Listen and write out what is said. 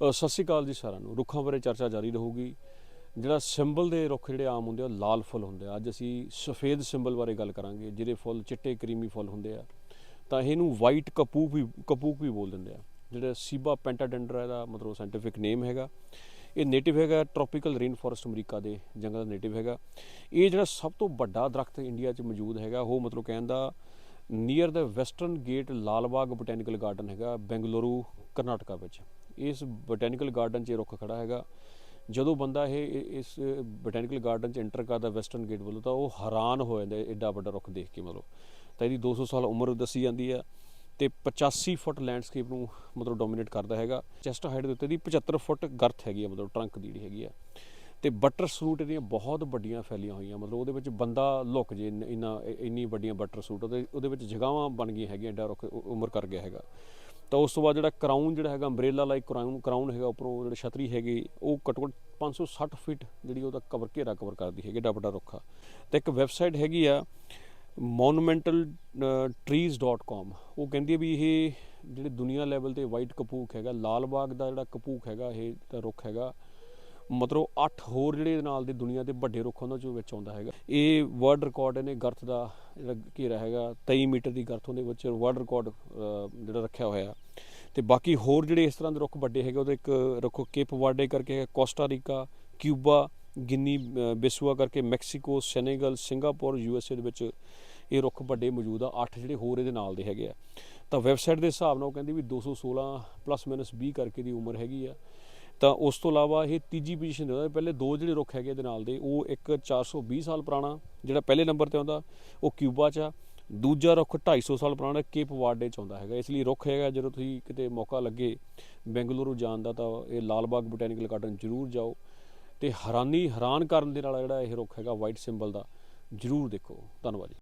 ਸਤਿ ਸ਼੍ਰੀ ਅਕਾਲ ਜੀ ਸਾਰਿਆਂ ਨੂੰ। ਰੁੱਖਾਂ ਬਾਰੇ ਚਰਚਾ ਜਾਰੀ ਰਹੂਗੀ। ਜਿਹੜਾ ਸਿੰਬਲ ਦੇ ਰੁੱਖ ਜਿਹੜੇ ਆਮ ਹੁੰਦੇ ਆ, ਉਹ ਲਾਲ ਫੁੱਲ ਹੁੰਦੇ ਆ। ਅੱਜ ਅਸੀਂ ਸਫੇਦ ਸਿੰਬਲ ਬਾਰੇ ਗੱਲ ਕਰਾਂਗੇ ਜਿਹਦੇ ਫੁੱਲ ਚਿੱਟੇ ਕਰੀਮੀ ਫੁੱਲ ਹੁੰਦੇ ਆ। ਤਾਂ ਇਹਨੂੰ ਵਾਈਟ ਕਪੂਕ ਵੀ ਕਪੂਕ ਵੀ ਬੋਲ ਦਿੰਦੇ ਆ। ਜਿਹੜਾ ਸੀਬਾ ਪੈਂਟਾਡੈਂਡਰਾ ਦਾ ਮਤਲਬ ਸਾਇੰਟੀਫਿਕ ਨੇਮ ਹੈਗਾ। ਇਹ ਨੇਟਿਵ ਹੈਗਾ ਟ੍ਰੋਪੀਕਲ ਰੇਨ ਫੋਰੈਸਟ ਅਮਰੀਕਾ ਦੇ ਜੰਗਲ ਦਾ ਨੇਟਿਵ ਹੈਗਾ। ਇਹ ਜਿਹੜਾ ਸਭ ਤੋਂ ਵੱਡਾ ਦਰਖਤ ਇੰਡੀਆ 'ਚ ਮੌਜੂਦ ਹੈਗਾ, ਉਹ ਮਤਲਬ ਕਹਿੰਦਾ ਨੀਅਰ ਦਾ western gate Lalbagh botanical garden ਹੈਗਾ, ਬੈਂਗਲੁਰੂ, ਕਰਨਾਟਕਾ ਵਿੱਚ। ਇਸ ਬੋਟੈਨੀਕਲ ਗਾਰਡਨ 'ਚ ਇਹ ਰੁੱਖ ਖੜਾ ਹੈਗਾ। ਜਦੋਂ ਬੰਦਾ ਇਹ ਇਸ ਬੋਟੈਨੀਕਲ ਗਾਰਡਨ 'ਚ ਐਂਟਰ ਕਰਦਾ ਵੈਸਟਰਨ ਗੇਟ ਵੱਲੋਂ, ਤਾਂ ਉਹ ਹੈਰਾਨ ਹੋ ਜਾਂਦਾ ਐਡਾ ਵੱਡਾ ਰੁੱਖ ਦੇਖ ਕੇ ਮਤਲਬ। ਤਾਂ ਇਹਦੀ 200 ਸਾਲ ਉਮਰ ਦੱਸੀ ਜਾਂਦੀ ਆ ਤੇ 85 ਫੁੱਟ ਲੈਂਡਸਕੇਪ ਨੂੰ ਮਤਲਬ ਡੋਮੀਨੇਟ ਕਰਦਾ ਹੈਗਾ। ਚੈਸਟ ਹਾਈਟ ਦੇ ਉੱਤੇ ਦੀ 75 ਫੁੱਟ ਗਰਥ ਹੈਗੀ ਆ ਮਤਲਬ ਟਰੰਕ ਦੀ ਜਿਹੜੀ ਹੈਗੀ ਆ ਤੇ ਬਟਰ ਸੂਟ ਇਹਦੀਆਂ ਬਹੁਤ ਵੱਡੀਆਂ ਫੈਲੀਆਂ ਹੋਈਆਂ, ਮਤਲਬ ਉਹਦੇ ਵਿੱਚ ਬੰਦਾ ਲੁਕ ਜੇ ਇੰਨ- ਇੰਨਾ ਇੰਨੀ ਵੱਡੀਆਂ ਬਟਰ ਸੂਟ ਉਹਦੇ ਉਹਦੇ ਵਿੱਚ ਜਗਾਵਾਂ ਬਣ ਗਈਆਂ ਹੈਗੀਆਂ, ਐਡਾ ਰੁੱਖ ਉਮਰ ਕਰ ਗਿਆ ਹੈਗਾ। ਤਾਂ ਉਸ ਤੋਂ ਬਾਅਦ ਜਿਹੜਾ ਕਰਾਊਨ ਜਿਹੜਾ ਹੈਗਾ ਅੰਬ੍ਰੇਲਾ ਲਾਈਕ ਕਰਾਊਨ ਕਰਾਊਨ ਹੈਗਾ, ਉੱਪਰੋਂ ਜਿਹੜੇ ਛਤਰੀ ਹੈਗੀ, ਉਹ ਘੱਟੋ ਘੱਟ 560 ਫੀਟ ਜਿਹੜੀ ਉਹਦਾ ਕਵਰ ਘੇਰਾ ਕਵਰ ਕਰਦੀ ਹੈਗੀ ਏਡਾ ਵੱਡਾ ਰੁੱਖ। ਆ ਤੇ ਇੱਕ ਵੈਬਸਾਈਟ ਹੈਗੀ ਆ monumentaltrees.com ਉਹ ਕਹਿੰਦੀ ਹੈ ਵੀ ਇਹ ਜਿਹੜੇ ਦੁਨੀਆ ਲੈਵਲ ਤੇ ਵਾਈਟ ਕਪੂਕ ਹੈਗਾ, ਲਾਲ ਬਾਗ ਦਾ ਜਿਹੜਾ ਕਪੂਕ ਹੈਗਾ, ਇਹ ਰੁੱਖ ਹੈਗਾ ਮਤਲਬ 8 ਹੋਰ ਜਿਹੜੇ ਇਹਦੇ ਨਾਲ ਦੇ ਦੁਨੀਆ ਦੇ ਵੱਡੇ ਰੁੱਖ ਉਹਨਾਂ ਚੋਂ ਵਿੱਚ ਆਉਂਦਾ ਹੈਗਾ। ਇਹ ਵਰਲਡ ਰਿਕਾਰਡ ਇਹਨੇ ਗਰਥ ਦਾ ਜਿਹੜਾ ਘੇਰਾ ਹੈਗਾ 23 ਮੀਟਰ ਦੀ ਗਰਥ ਉਹਦੇ ਵਿੱਚ ਵਰਲਡ ਰਿਕਾਰਡ ਜਿਹੜਾ ਰੱਖਿਆ ਹੋਇਆ। ਤੇ ਬਾਕੀ ਹੋਰ ਜਿਹੜੇ ਇਸ ਤਰ੍ਹਾਂ ਦੇ ਰੁੱਖ ਵੱਡੇ ਹੈਗੇ ਉਹਦੇ ਇੱਕ ਰੁੱਖ ਕੇਪ ਵਾਰਡੇ ਕਰਕੇ ਹੈ ਕੋਸਟਾ ਰੀਕਾ ਕਿਊਬਾ ਗਿਨੀ ਅ, ਬਿਸਵਾ ਕਰਕੇ Mexico Senegal Singapore U S A ਦੇ ਵਿੱਚ ਇਹ ਰੁੱਖ ਵੱਡੇ ਮੌਜੂਦ ਆ। ਅੱਠ ਜਿਹੜੇ ਹੋਰ ਇਹਦੇ ਨਾਲ ਦੇ ਹੈਗੇ ਆ। ਤਾਂ ਵੈਬਸਾਈਟ ਦੇ ਹਿਸਾਬ ਨਾਲ ਉਹ ਕਹਿੰਦੀ ਵੀ 216 ਪਲੱਸ ਮਾਈਨਸ 20 ਕਰਕੇ ਦੀ ਉਮਰ ਹੈਗੀ ਆ। ਤਾਂ ਉਸ ਤੋਂ ਇਲਾਵਾ ਇਹ ਤੀਜੀ ਪੋਜੀਸ਼ਨ ਤੇ ਆਉਂਦਾ ਪਹਿਲੇ ਦੋ ਜਿਹੜੇ ਰੁੱਖ ਹੈਗੇ ਇਹਦੇ ਨਾਲ ਦੇ, ਉਹ ਇੱਕ 420 ਸਾਲ ਪੁਰਾਣਾ, ਜਿਹੜਾ ਪਹਿਲੇ ਨੰਬਰ ਤੇ ਆਉਂਦਾ, ਉਹ ਕਿਊਬਾ 'ਚ ਆ। ਦੂਜਾ ਰੁੱਖ 250 ਸਾਲ ਪੁਰਾਣਾ, ਕੇਪ ਵਾਰਡੇ 'ਚ ਆਉਂਦਾ ਹੈਗਾ। ਇਸ ਲਈ ਰੁੱਖ ਹੈਗਾ, ਜਦੋਂ ਤੁਸੀਂ ਕਿਤੇ ਮੌਕਾ ਲੱਗੇ ਬੈਂਗਲੁਰੂ ਜਾਣ ਦਾ, ਤਾਂ ਇਹ ਲਾਲ ਬਾਗ ਬੋਟੈਨੀਕਲ ਗਾਰਡਨ ਜ਼ਰੂਰ ਜਾਓ। ਤੇ ਹੈਰਾਨੀ ਹੈਰਾਨ ਕਰਨ ਦੇ ਨਾਲ ਜਿਹੜਾ ਇਹ ਰੁੱਖ ਹੈਗਾ ਵਾਈਟ ਸਿੰਬਲ ਦਾ, ਜ਼ਰੂਰ ਦੇਖੋ। ਧੰਨਵਾਦ ਜੀ।